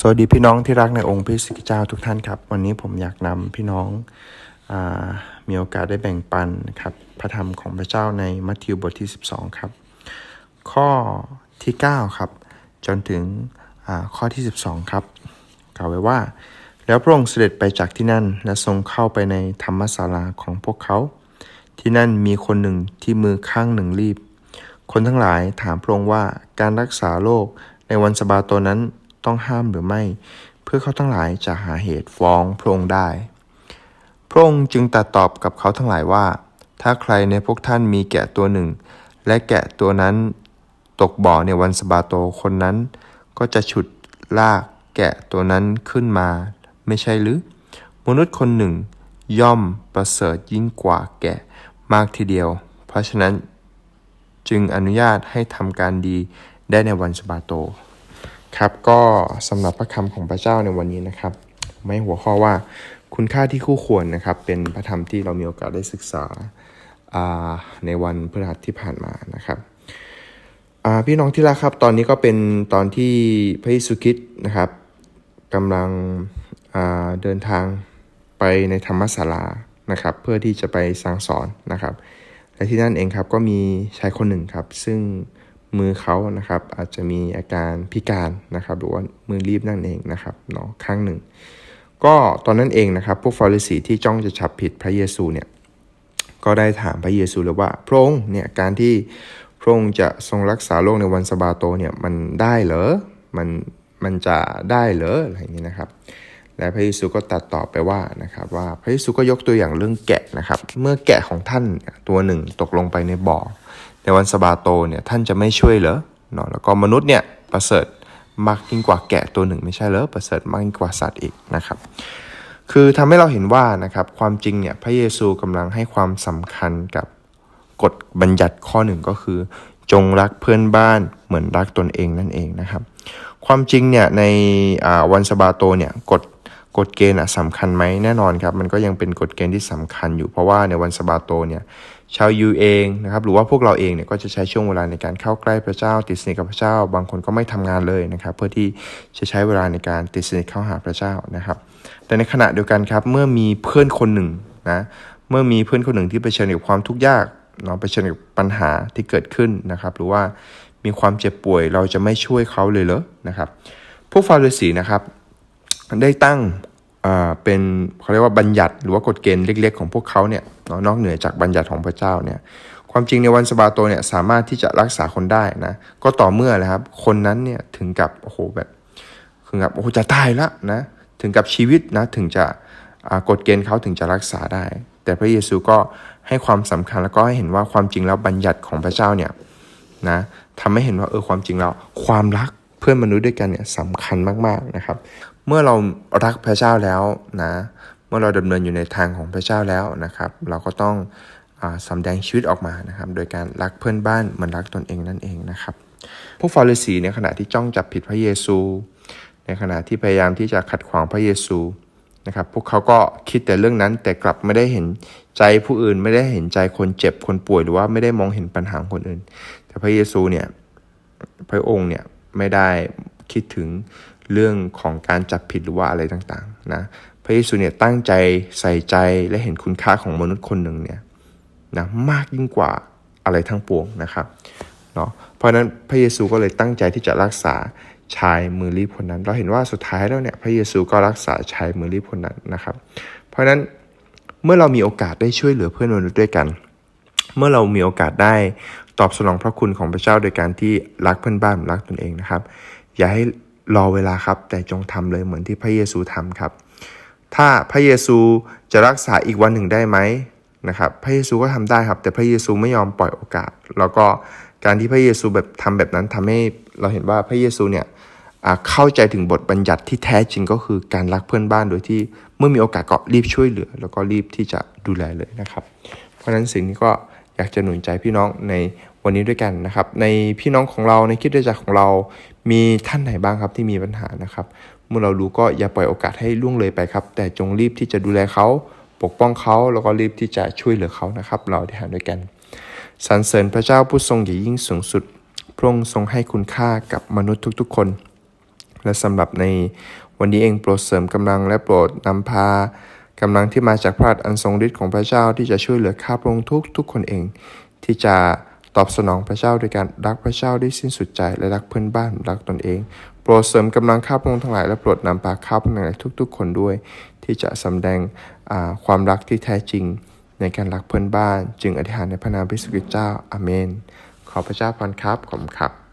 สวัสดีพี่น้องที่รักในองค์พระสิกเจ้าทุกท่านครับ วันนี้ผมอยากนำพี่น้องอมีโอกาสได้แบ่งปันนะครับพระธรรมของพระเจ้าในมัทธิวบทที่ 12 ครับ ข้อที่ 9 ครับ จนถึงข้อที่ 12 ครับ กล่าวไว้ว่า แล้วพระองค์เสด็จไปจากที่นั่น และทรงเข้าไปในธรรมศาลาของพวกเขา ที่นั่นมีคนหนึ่งที่มือข้างหนึ่งรีบ คนทั้งหลายถามพระองค์ว่าการรักษาโรคในวันสะบาโตนั้น ต้องห้ามหรือไม่ เพื่อเขาทั้งหลายจะหาเหตุฟ้องพระองค์ได้ พระองค์จึงตรัสตอบกับเขาทั้งหลายว่า ถ้าใครในพวกท่านมีแกะตัวหนึ่ง และแกะตัวนั้นตกบ่อในวันสบาโตคนนั้น ก็จะฉุดลากแกะตัวนั้นขึ้นมา ไม่ใช่หรือ มนุษย์คนหนึ่ง ย่อมประเสริฐยิ่งกว่าแกะมากทีเดียว เพราะฉะนั้นจึงอนุญาตให้ทำการดีได้ในวันสบาโต ครับก็สำหรับพระคำของพระเจ้าในวันนี้นะครับ ไม่หัวข้อว่าคุณค่าที่คู่ควรนะครับ เป็นพระธรรมที่เรามีโอกาสได้ศึกษาในวันพฤหัสที่ผ่านมานะครับพี่น้องที่รักครับตอนนี้ก็เป็นตอนที่พระเยซูคริสต์นะครับกำลังเดินทางไปในธรรมศาลานะครับ เพื่อที่จะไปสั่งสอนนะครับและที่นั่นเองครับก็มีชายคนหนึ่งครับ ซึ่ง มือเขานะครับ อาจจะมีอาการพิการนะครับ หรือว่ามือรีบนั่นเองนะครับเนาะข้งหนึ่ง ก็ตอนนั้นเองนะครับ พวกฟาริสีที่จ้องจะฉับผิดพระเยซูเนี่ยก็ได้ถามพระเยซูเลยว่าพระองค์เนี่ยการที่พระองค์จะทรงรักษาโรคในวันสะบาโตเนี่ยมันได้เหรอมันมันจะได้เหรออะไรอย่างนี้นะครับ และพระเยซูก็ตัดต่อไปว่านะครับว่าพระเยซูก็ยกตัวอย่างเรื่องแกะนะครับ เมื่อแกะของท่านตัวหนึ่งตกลงไปในบ่อ ในวันสบาโตเนี่ยท่านจะไม่ช่วยเหรอเนาะแล้วก็มนุษย์เนี่ยประเสริฐมากยิ่งกว่าแกะตัวหนึ่งไม่ใช่เหรอประเสริฐมากยิ่งกว่าสัตว์อีกนะครับ คือทำให้เราเห็นว่านะครับความจริงเนี่ยพระเยซูกำลังให้ความสำคัญกับกฎบัญญัติข้อหนึ่งก็คือ จงรักเพื่อนบ้านเหมือนรักตนเองนั่นเองนะครับ ความจริงเนี่ยในวันสบาโตเนี่ยกฎ กฎเกณฑ์อะสำคัญไหมแน่นอนครับ มันก็ยังเป็นกฎเกณฑ์ที่สำคัญอยู่เพราะว่าในวันสบาโตเนี่ยชาวยูเองนะครับหรือว่าพวกเราเองเนี่ยก็จะใช้ช่วงเวลาในการเข้าใกล้พระเจ้า ติดสนิทกับพระเจ้า บางคนก็ไม่ทำงานเลยนะครับ เพื่อที่จะใช้เวลาในการติดสนิทเข้าหาพระเจ้านะครับ แต่ในขณะเดียวกันครับเมื่อมีเพื่อนคนหนึ่งนะเมื่อมีเพื่อนคนหนึ่งที่เผชิญกับความทุกข์ยากเนาะเผชิญกับปัญหาที่เกิดขึ้นนะครับ หรือว่ามีความเจ็บป่วยเราจะไม่ช่วยเขาเลยเหรอนะครับ พวกฟาริสีนะครับ ได้ตั้งอ่าเป็นเขาเรียกว่าบัญญัติหรือว่ากฎเกณฑ์เล็ก ๆ ของพวกเขาเนี่ยนอกเหนือจากบัญญัติของพระเจ้าเนี่ยความจริงในวันสบาโตเนี่ยสามารถที่จะรักษาคนได้นะก็ต่อเมื่อนะครับคนนั้นเนี่ยถึงกับโอ้โหแบบถึงกับโอ้โหจะตายแล้วนะถึงกับชีวิตนะถึงจะกฎเกณฑ์เขาถึงจะรักษาได้ แต่พระเยซูก็ให้ความสำคัญแล้วก็ให้เห็นว่าความจริงแล้วบัญญัติของพระเจ้าเนี่ยนะทำให้เห็นว่าเออความจริงแล้วความรักเพื่อนมนุษย์ด้วยกันเนี่ยสำคัญมากๆนะครับ เมื่อเรารักพระเจ้าแล้วนะ เมื่อเราดำเนินอยู่ในทางของพระเจ้าแล้วนะครับ เราก็ต้องอาสำแดงชีวิตออกมานะครับ โดยการรักเพื่อนบ้านเหมือนรักตนเองนั่นเองนะครับ พวกฟาริสีในขณะที่จ้องจับผิดพระเยซู ในขณะที่พยายามที่จะขัดขวางพระเยซูนะครับ พวกเขาก็คิดแต่เรื่องนั้นแต่กลับไม่ได้เห็นใจผู้อื่น ไม่ได้เห็นใจคนเจ็บคนป่วยหรือว่าไม่ได้มองเห็นปัญหาของคนอื่น แต่พระเยซูเนี่ยพระองค์เนี่ยไม่ได้คิดถึง เรื่องของการจับผิดหรือว่าอะไรต่างๆนะพระเยซูเนี่ยตั้งใจใส่ใจและเห็นคุณค่าของมนุษย์คนหนึ่งเนี่ยนะมากยิ่งกว่าอะไรทั้งปวงนะครับเนาะเพราะนั้นพระเยซูก็เลยตั้งใจที่จะรักษาชายมือรีบคนนั้น เราเห็นว่าสุดท้ายแล้วเนี่ยพระเยซูก็รักษาชายมือรีบคนนั้นนะครับ เพราะฉะนั้นเมื่อเรามีโอกาสได้ช่วยเหลือเพื่อนมนุษย์ด้วยกัน เมื่อเรามีโอกาสได้ตอบสนองพระคุณของพระเจ้าโดยการที่รักเพื่อนบ้านรักตนเองนะครับ อย่าให้ รอเวลาครับ แต่จงทำเลยเหมือนที่พระเยซูทำครับ ถ้าพระเยซูจะรักษาอีกวันหนึ่งได้ไหมนะครับ พระเยซูก็ทำได้ครับ แต่พระเยซูไม่ยอมปล่อยโอกาส แล้วก็การที่พระเยซูแบบทำแบบนั้นทำให้เราเห็นว่าพระเยซูเนี่ยเข้าใจถึงบทบัญญัติที่แท้จริงก็คือการรักเพื่อนบ้านโดยที่เมื่อมีโอกาสก็รีบช่วยเหลือ แล้วก็รีบที่จะดูแลเลยนะครับ เพราะฉะนั้นสิ่งนี้ก็ อยากจะหนุนใจพี่น้องในวันนี้ด้วยกันนะครับ ในพี่น้องของเราในคิดด้จักรของเรา มีท่านไหนบ้างครับที่มีปัญหานะครับ เมื่อเรารู้ก็อย่าปล่อยโอกาสให้ล่วงเลยไปครับ แต่จงรีบที่จะดูแลเขาปกป้องเขาแล้วก็รีบที่จะช่วยเหลือเขานะครับ เราได้หาด้วยกันสรรเสริญพระเจ้าผู้ทรงใหญ่ยิ่งสูงสุด พระองค์ทรงให้คุณค่ากับมนุษย์ทุกๆคน และสำหรับในวันนี้เองโปรดเสริมกำลังและโปรดนำพา กำลังที่มาจากพระหัตถ์อันทรงฤทธิ์ของพระเจ้าที่จะช่วยเหลือข้าพระองค์ทุกทุกคนเอง ที่จะตอบสนองพระเจ้าโดยการรักพระเจ้าด้วยสิ้นสุดใจและรักเพื่อนบ้านรักตนเอง โปรดเสริมกำลังข้าพระองค์ทั้งหลายและโปรดนำพาข้าพระองค์ทั้งหลายทุก ๆ คนด้วย ที่จะสำแดงความรักที่แท้จริง ในการรักเพื่อนบ้าน จึงอธิษฐานในพระนามพระสุกิตเจ้าอาเมน ขอพระเจ้าพรครับขอบคุณครับ